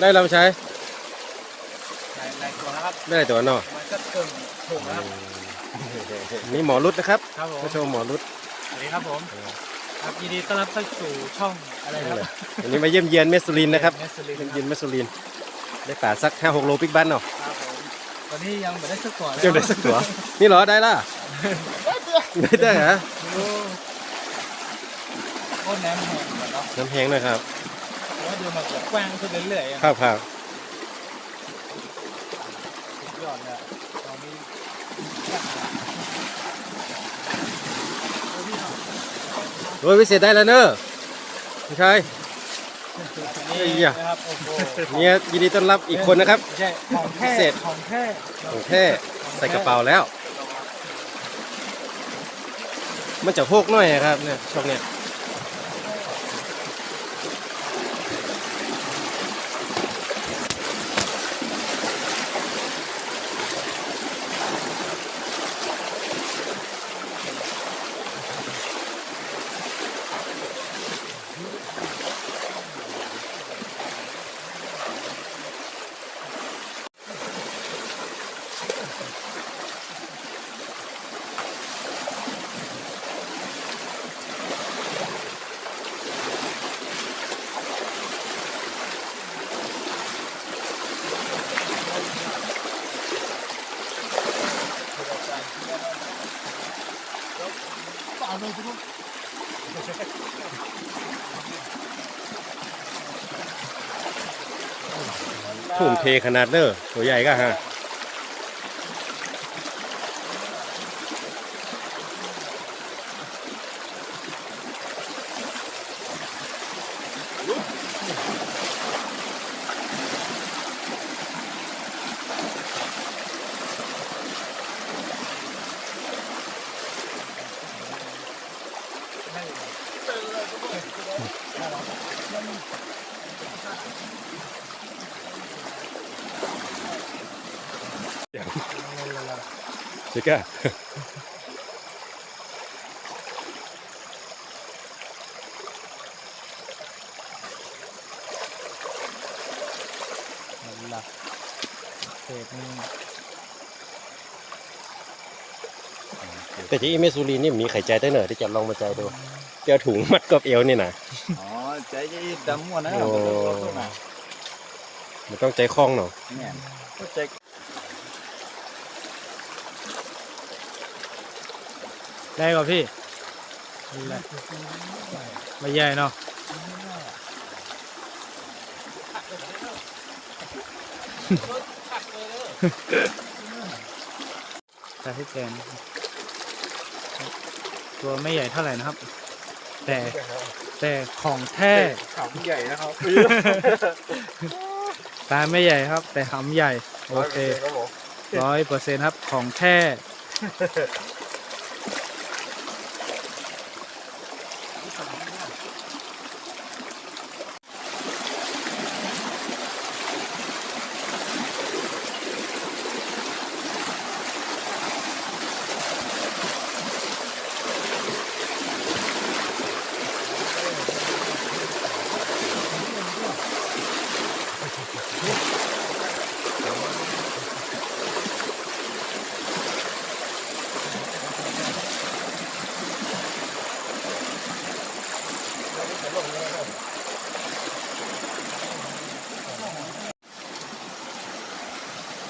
ได้เราใช้ในในตัวนะครับ ได้ตัวเนาะมันก็เกินถุงนะครับนี่หมอรุดนะครับครับผมผู้ชมหมอรุดสวัสดีครับผม ครับยินดีต้อนรับเข้าสู่ช่องอะไรครับวันนี้มาเยี่ยมเยียนเมสซูลินนะครับเมสลินเยี่ยมเยียนเมสซูลินได้ป่าสักห้าหกโลปิกบ้านเนาะครับผมตอนนี้ยังไม่ได้สักตัวเลยยังได้สักตัว นี่เหรอได้ล่ะได้ได้เหรอ โอ้โคตรแหนมแหงเหมือนเนาะน้ำแห้งนะครับเพราะว่าเดี๋ยวมันจะแกว้างขึ้นเรื่อยๆอะครับครับสุดยอดเลยอะตอนนี้โดยพิเศษได้แล้วเนอะไม่ใช่นี่ไอ้เหี้ยนะครับโอ้โหเนี่ยยินดีต้อนรับอีกคนนะครับไม่ใช่ของแท้พิเศษของแท้ของแท้ใส่กระเป๋าแล้ว มันจะโพกหน่อยอะครับเนี่ยช่วงเนี้ย ถุงเทขนาดเนอะตัวใหญ่ก็ฮะ ใช่ก็ เอาล่ะเศษนี่ แต่ที่เมสซูลินนี่มีไข่ใจได้เนอะที่จะลองมาใจดูเจ้าถุงมัดกับเอวนี่นะอ๋อใจจะดำหมดนะโอ้ตัวไหนมันต้องใจคล่องเนาะเนี่ยก็ใจได้ก่อนพี่ได้ไม่ใหญ่เนาะแต่ที่แกน ตัวไม่ใหญ่เท่าไหร่นะครับ แต่แต่ของแท้ขำใหญ่นะครับตาไม่ใหญ่ครับ แต่หำใหญ่โอเคครับผมร้อยเปอร์เซ็นต์ครับของแท้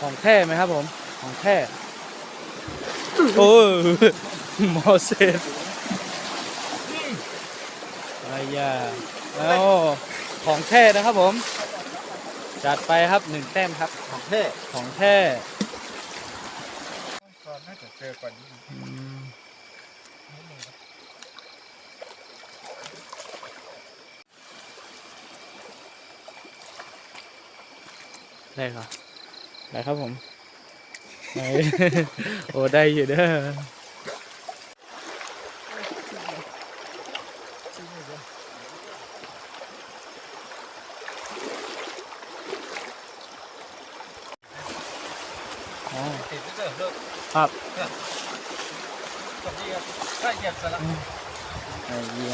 ของแท้ไหมครับผม ของแท้โอ้ยมอเสสอะไรอย่าแล้วของแท้นะครับผม จัดไปครับหนึ่งแต้มครับ ของแท้ของแท้ก่อนน่าจะเจอก่อนนี้ อืม ได้ครับได้ครับผมไหนโอ้ได้อยู่เด้ออ๋อติดเจอเลิกครับตอนนี้ครับถ้าเหยียบสลักไอ้เหี้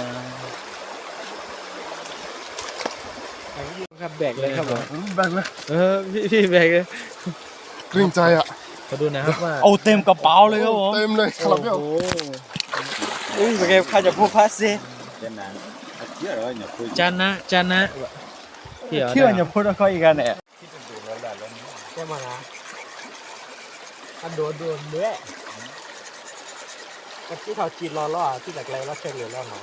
ย ครับแบกเลยครับผมแบ่งเลยเออพี่พี่แบกเลยเกรงใจอะมาดูนะครับว่าเอาเต็มกระเป๋าเลยครับผมเต็มเลยคาราเบลโอ้โหอุ้ยเป็นไงข้าจะพูดภาษาจันนะจันนะพี่เหรอเชื่ออย่าพูดว่าเขาอีกอันเนี่ยแค่มานะอันโดนโดนเนื้อที่เขาจีนรอล่อที่หลักแรงแล้วเชิงเหลือแล้วเนาะ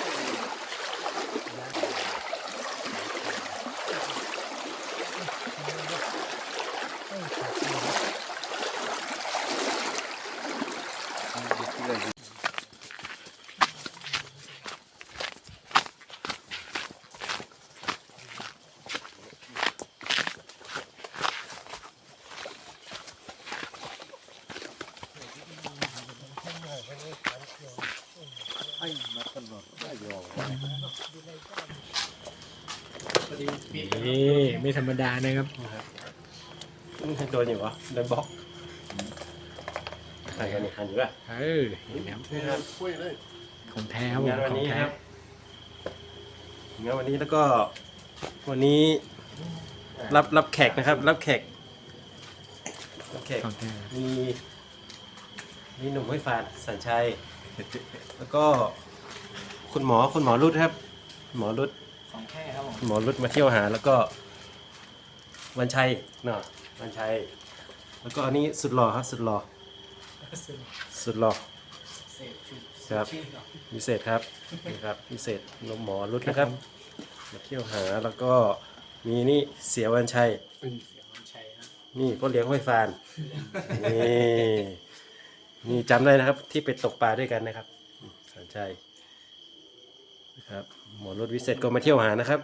ธรรมดานะครับโดนอยู่วะโดนบล็อกใครกันนี่หันอยู่ป่ะเออเห็นไหมครับคุยเลยของแท้ครับผมงานวันของนี้แท้ครับงานวันนี้แล้วก็ วันนี้รับรับแขกนะครับ รับแขกรับแขกของแท้มีมีหนุ่มห้วยฟานสัญชัย แล้วก็ คุณหมอคุณหมอรุดครับหมอรุดของแท้ครับผมหมอรุดมาเที่ยวหา แล้วก็วันชัยเนาะวันชัย แล้วก็อันนี้สุดหล่อครับ สุดหล่อสุดหล่อครับพิเศษครับนี่ครับพิเศษนมหมอรุดนะครับมาเที่ยวหาแล้วก็มีนี่เสียวันชัยนี่ก็เลี้ยงห้วยฟาน นี่นี่จำได้นะครับที่ไปตกปลาด้วยกันนะครับสันชัยนะ ครับหมอรถวิเศษก็มาเที่ยวหานะครับ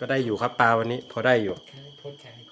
ก็ได้อยู่ครับปลาวันนี้ พอได้อยู่โทษแขนให้คุณ